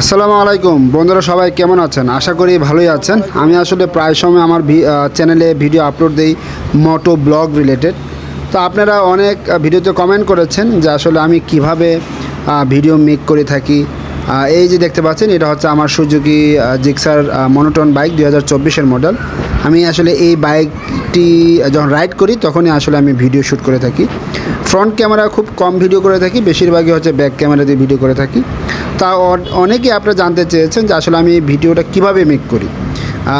আসসালামু আলাইকুম। বন্ধুরা সবাই কেমন আছেন? আশা করি ভালোই আছেন। আমি আসলে প্রায় সময় আমার চ্যানেলে ভিডিও আপলোড দিই মোটো ব্লগ রিলেটেড তো আপনারা অনেক ভিডিওতে কমেন্ট করেছেন যে আসলে আমি কীভাবে ভিডিও মেক করে থাকি। এই যে দেখতে পাচ্ছেন, এটা হচ্ছে আমার সুজুকি জিক্সার মনোটন বাইক দুই হাজার মডেল আমি আসলে এই বাইকটি যখন রাইড করি, তখনই আসলে আমি ভিডিও শ্যুট করে থাকি। ফ্রন্ট ক্যামেরা খুব কম ভিডিও করে থাকি, বেশিরভাগই হচ্ছে ব্যাক ক্যামেরা দিয়ে ভিডিও করে থাকি। তা অনেকেই আপনারা জানতে চেয়েছেন যে আসলে আমি ভিডিওটা কীভাবে মেক করি?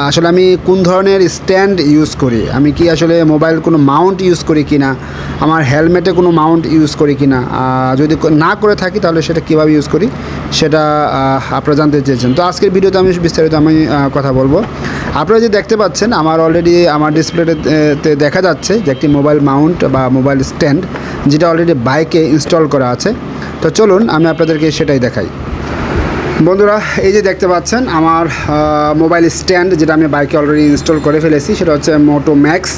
আসলে আমি কোন ধরনের স্ট্যান্ড ইউজ করি? আমি কি আসলে মোবাইল কোনো মাউন্ট ইউজ করি কি না আমার হেলমেটে কোনো মাউন্ট ইউজ করি কি না যদি না করে থাকি তাহলে সেটা কীভাবে ইউজ করি? সেটা আপনারা জানতে চেয়েছেন। তো আজকের ভিডিওতে আমি বিস্তারিত আমি কথা বলব। আপনারা যে দেখতে পাচ্ছেন, আমার অলরেডি আমার ডিসপ্লেতে দেখা যাচ্ছে যে একটি মোবাইল মাউন্ট বা মোবাইল স্ট্যান্ড যেটা অলরেডি বাইকে ইনস্টল করা আছে। তো চলুন, আমি আপনাদেরকে সেটাই দেখাই। বন্ধুরা, এই যে দেখতে পাচ্ছেন, আমার মোবাইল স্ট্যান্ড যেটা আমি বাইকে অলরেডি ইনস্টল করে ফেলেছি, সেটা হচ্ছে মোটো ম্যাক্স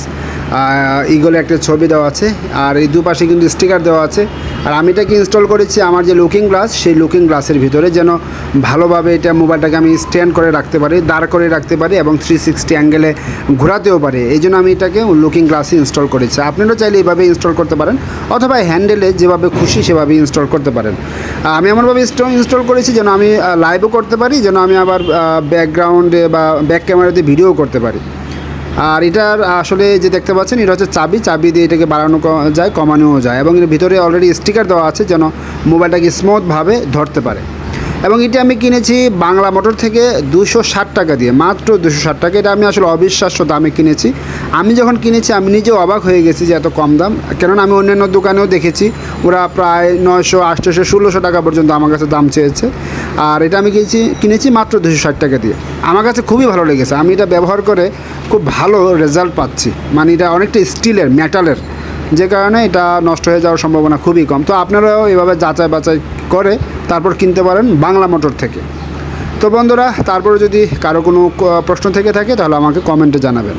ইগলে একটা ছবি দেওয়া আছে, আর এই দুপাশে কিন্তু স্টিকার দেওয়া আছে। আর আমি এটাকে ইনস্টল করেছি আমার যে লুকিং গ্লাস সেই লুকিং গ্লাসের ভিতরে যেন ভালোভাবে এটা মোবাইলটাকে আমি স্ট্যান্ড করে রাখতে পারি, দাঁড় করে রাখতে পারি এবং থ্রি সিক্সটি অ্যাঙ্গেলে ঘোরাতেও পারি। এই জন্য আমি এটাকে লুকিং গ্লাসে ইনস্টল করেছি। আপনারাও চাইলে এইভাবে ইনস্টল করতে পারেন, অথবা হ্যান্ডেলে যেভাবে খুশি সেভাবে ইনস্টল করতে পারেন। আমি এমনভাবে ইনস্টল করেছি যেন আমি লাইভও করতে পারি, যেন আমি আবার ব্যাকগ্রাউন্ডে বা ব্যাক ক্যামেরাতে ভিডিও করতে পারি। আর এটার আসলে যে দেখতে পাচ্ছেন, এটা হচ্ছে চাবি। চাবি দিয়ে এটাকে বাড়ানো যায়, কমানোও যায় এবং এর ভিতরে অলরেডি স্টিকার দেওয়া আছে যেন মোবাইলটাকে স্মুথভাবে ধরতে পারে। এবং এটি আমি কিনেছি বাংলা মোটর থেকে দুশো ষাট টাকা দিয়ে, মাত্র দুশো ষাট টাকা। এটা আমি আসলে অবিশ্বাস্য দামে কিনেছি। আমি যখন কিনেছি, আমি নিজেও অবাক হয়ে গেছি যে এত কম দাম। কেননা আমি অন্যান্য দোকানেও দেখেছি, ওরা প্রায় নয়শো আটশোশো ষোলোশো টাকা পর্যন্ত আমার কাছে দাম চেয়েছে। আর এটা আমি কিনেছি কিনেছি মাত্র দুশো ষাট টাকা দিয়ে। আমার কাছে খুবই ভালো লেগেছে। আমি এটা ব্যবহার করে খুব ভালো রেজাল্ট পাচ্ছি। মানে এটা অনেকটা স্টিলের মেটালের যে কারণে এটা নষ্ট হয়ে যাওয়ার সম্ভাবনা খুবই কম। তো আপনারাও এভাবে যাচাই বাছাই করে তারপর কিনতে পারেন বাংলা মোটর থেকে। তো বন্ধুরা, তারপরে যদি কারও কোনো প্রশ্ন থেকে থাকে, তাহলে আমাকে কমেন্টে জানাবেন।